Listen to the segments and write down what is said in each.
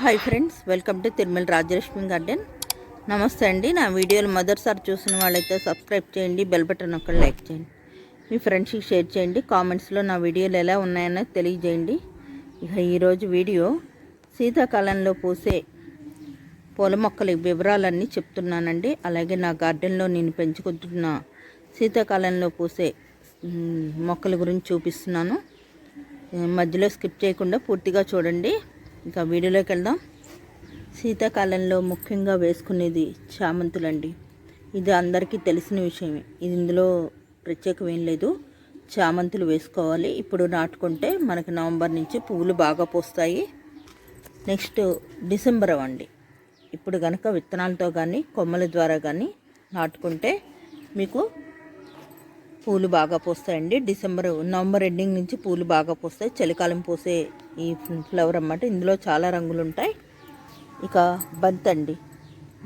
Hi friends welcome to Tirumala Rajalakshmi garden నమస్తే అండి. నా వీడియోలు మొదటిసారి చూసిన వాళ్ళైతే సబ్స్క్రైబ్ చేయండి బెల్ బటన్ ఒక లైక్ చేయండి. మీ ఫ్రెండ్స్కి షేర్ చేయండి కామెంట్స్లో నా వీడియోలు ఎలా ఉన్నాయని తెలియజేయండి. ఇక ఈరోజు వీడియో శీతాకాలంలో పూసే పూల మొక్కల వివరాలన్నీ చెప్తున్నానండి. అలాగే నా గార్డెన్లో నేను పెంచుకుంటున్న శీతాకాలంలో పూసే మొక్కల గురించి చూపిస్తున్నాను. మధ్యలో స్కిప్ చేయకుండా పూర్తిగా చూడండి. ఇంకా వీడియోలోకి వెళ్దాం. శీతాకాలంలో ముఖ్యంగా వేసుకునేది చామంతులండి. ఇది అందరికీ తెలిసిన విషయమే. ఇది ఇందులో ప్రత్యేకం ఏం లేదు. చామంతులు వేసుకోవాలి. ఇప్పుడు నాటుకుంటే మనకి నవంబర్ నుంచి పువ్వులు బాగా పూస్తాయి. నెక్స్ట్ డిసెంబర్ అండి ఇప్పుడు కనుక విత్తనాలతో కానీ కొమ్మల ద్వారా కానీ నాటుకుంటే మీకు పూలు బాగా పోస్తాయండి. డిసెంబర్ నవంబర్ ఎండింగ్ నుంచి పూలు బాగా పూస్తాయి. చలికాలం పూసే ఈ ఫ్లవర్ అన్నమాట. ఇందులో చాలా రంగులు ఉంటాయి ఇక బంతి అండి.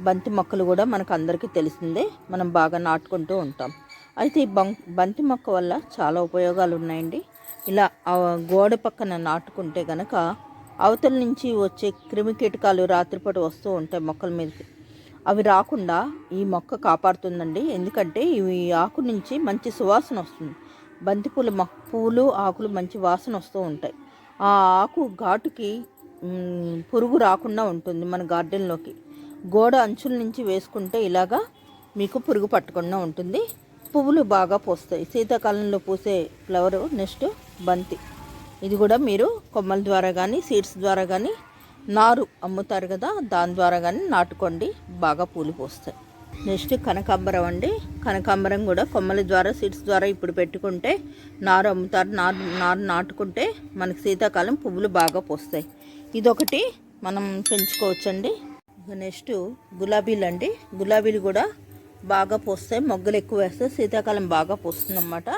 బంతి మొక్కలు కూడా మనకు అందరికీ తెలిసిందే. మనం బాగా నాటుకుంటూ ఉంటాం. అయితే ఈ బంతి మొక్క వల్ల చాలా ఉపయోగాలు ఉన్నాయండి ఇలా గోడ పక్కన నాటుకుంటే కనుక అవతల నుంచి వచ్చే క్రిమి కీటకాలు రాత్రిపూట వస్తూ ఉంటాయి మొక్కల మీదకి. అవి రాకుండా ఈ మొక్క కాపాడుతుందండి. ఎందుకంటే ఇవి ఆకు నుంచి మంచి సువాసన వస్తుంది. బంతిపూల మొక్క పూలు ఆకులు మంచి వాసన వస్తూ ఉంటాయి. ఆ ఆకు ఘాటుకి పురుగు రాకుండా ఉంటుంది మన గార్డెన్లోకి. గోడ అంచుల నుంచి వేసుకుంటే ఇలాగా మీకు పురుగు పట్టకుండా ఉంటుంది. పువ్వులు బాగా పూస్తాయి. శీతాకాలంలో పూసే ఫ్లవరు నెక్స్ట్ బంతి. ఇది కూడా మీరు కొమ్మల ద్వారా కానీ సీడ్స్ ద్వారా కానీ నారు అమ్ముతారు కదా దాని ద్వారా కానీ నాటుకోండి బాగా పూలు పోస్తాయి. నెక్స్ట్ కనకాంబరం అండి. కనకాంబరం కూడా కొమ్మల ద్వారా సీడ్స్ ద్వారా ఇప్పుడు పెట్టుకుంటే నారు అమ్ముతారు నారు నారు నాటుకుంటే మనకి శీతాకాలం పువ్వులు బాగా పోస్తాయి. ఇదొకటి మనం పెంచుకోవచ్చండి. నెక్స్ట్ గులాబీలు అండి. గులాబీలు కూడా బాగా పోస్తాయి మొగ్గలు ఎక్కువ వేస్తే శీతాకాలం బాగా పోస్తుందన్నమాట.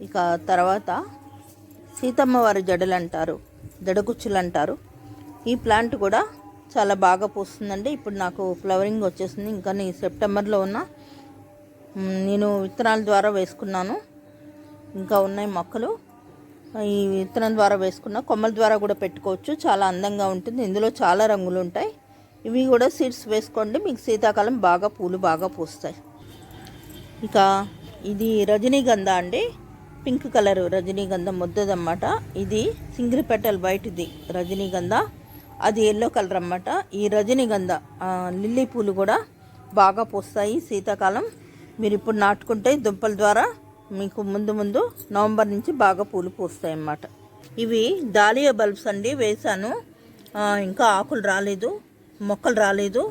ఇక తర్వాత సీతమ్మ వారి జడలు అంటారు జడగుచ్చులు అంటారు ఈ ప్లాంట్ కూడా చాలా బాగా పూస్తుందండి. ఇప్పుడు నాకు ఫ్లవరింగ్ వచ్చేసింది. ఇంకా నేను సెప్టెంబర్లో ఉన్న నేను విత్తనాల ద్వారా వేసుకున్నాను. ఇంకా ఉన్నాయి మొక్కలు. ఈ విత్తనం ద్వారా వేసుకున్న కొమ్మల ద్వారా కూడా పెట్టుకోవచ్చు. చాలా అందంగా ఉంటుంది. ఇందులో చాలా రంగులు ఉంటాయి. ఇవి కూడా సీడ్స్ వేసుకోండి. మీకు శీతాకాలం బాగా పూలు బాగా పూస్తాయి. ఇక ఇది రజనీగంధ అండి. పింక్ కలర్ రజనీగంధ ముద్దదన్నమాట. ఇది సింగిల్ పెటల్ వైట్ది రజనీగంధ. అది ఎల్లో కలర్ అన్నమాట. ఈ రజనీగంధ లిల్లీ పూలు కూడా బాగా పూస్తాయి శీతాకాలం. మీరు ఇప్పుడు నాటుకుంటే దుంపల ద్వారా మీకు ముందు ముందు నవంబర్ నుంచి బాగా పూలు పూస్తాయి అన్నమాట. ఇవి దాలియా బల్బ్స్ అండి వేశాను. ఇంకా ఆకులు రాలేదు మొక్కలు రాలేదు.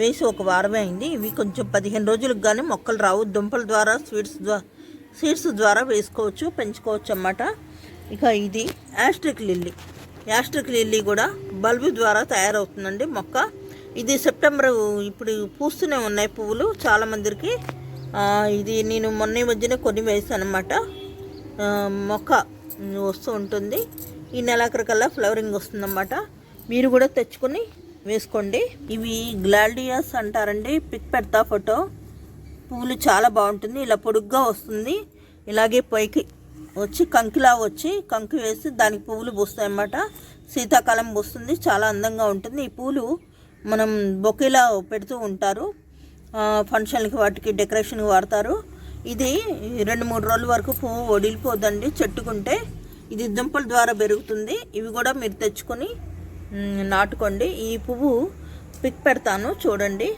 వేసి ఒక వారమే అయింది. ఇవి కొంచెం పదిహేను రోజులకు కానీ మొక్కలు రావు. దుంపల ద్వారా స్వీట్స్ ద్వారా సీడ్స్ ద్వారా వేసుకోవచ్చు పెంచుకోవచ్చు అన్నమాట. ఇక ఇది యాస్ట్రిక్ లిల్లీ. యాస్ట్రిక్ లిల్లీ కూడా బల్బు ద్వారా తయారవుతుందండి మొక్క. ఇది సెప్టెంబర్ ఇప్పుడు పూస్తూనే ఉన్నాయి పువ్వులు. చాలా మందికి ఇది నేను మొన్న ఈ మధ్యన కొన్ని వేసాను అనమాట మొక్క వస్తూ ఉంటుంది. ఈ నెలాఖరికల్లా ఫ్లవరింగ్ వస్తుందన్నమాట. మీరు కూడా తెచ్చుకొని వేసుకోండి. ఇవి గ్లాడియస్ అంటారండి పిక్ పెడతా ఫోటో. పువ్వులు చాలా బాగుంటుంది. ఇలా పొడుగ్గా వస్తుంది. ఇలాగే పైకి వచ్చి కంకిలా వచ్చి కంకి వేసి దానికి పువ్వులు పూస్తాయి అన్నమాట శీతాకాలం పూస్తుంది చాలా అందంగా ఉంటుంది. ఈ పూలు మనం బొకేలా పెడుతూ ఉంటారు. ఫంక్షన్కి ఫంక్షన్లకి వాటికి డెకరేషన్కి వాడతారు. ఇది రెండు మూడు రోజుల వరకు పువ్వు వడిలిపోదండి చెట్టుకుంటే. ఇది దుంపల ద్వారా పెరుగుతుంది. ఇవి కూడా మీరు తెచ్చుకొని నాటుకోండి. ఈ పువ్వు పిక్ పెడతాను చూడండి.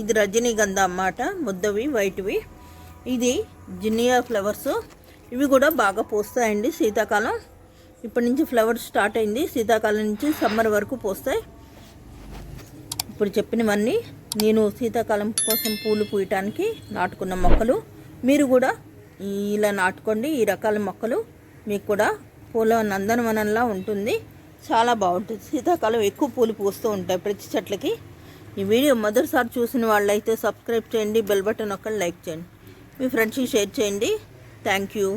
ఇది రజనీగంధ అన్నమాట ముద్దవి వైట్వి. ఇది జినియా ఫ్లవర్స్. ఇవి కూడా బాగా పూస్తాయండి శీతాకాలం. ఇప్పటి నుంచి ఫ్లవర్ స్టార్ట్ అయింది. శీతాకాలం నుంచి సమ్మర్ వరకు పూస్తాయి. ఇప్పుడు చెప్పినవన్నీ నేను శీతాకాలం కోసం పూలు పూయటానికి నాటుకున్న మొక్కలు. మీరు కూడా ఇలా నాటుకోండి. ఈ రకాల మొక్కలు మీకు కూడా పూల నందనవనంలా ఉంటుంది. చాలా బాగుంటుంది. శీతాకాలం ఎక్కువ పూలు పూస్తూ ఉంటాయి ప్రతి చెట్లకి. ఈ వీడియో మొదటిసారి చూసిన వాళ్ళైతే సబ్స్క్రైబ్ చేయండి. బెల్ బటన్ ఒక్కటి లైక్ చేయండి. మీ ఫ్రెండ్స్కి షేర్ చేయండి. Thank you.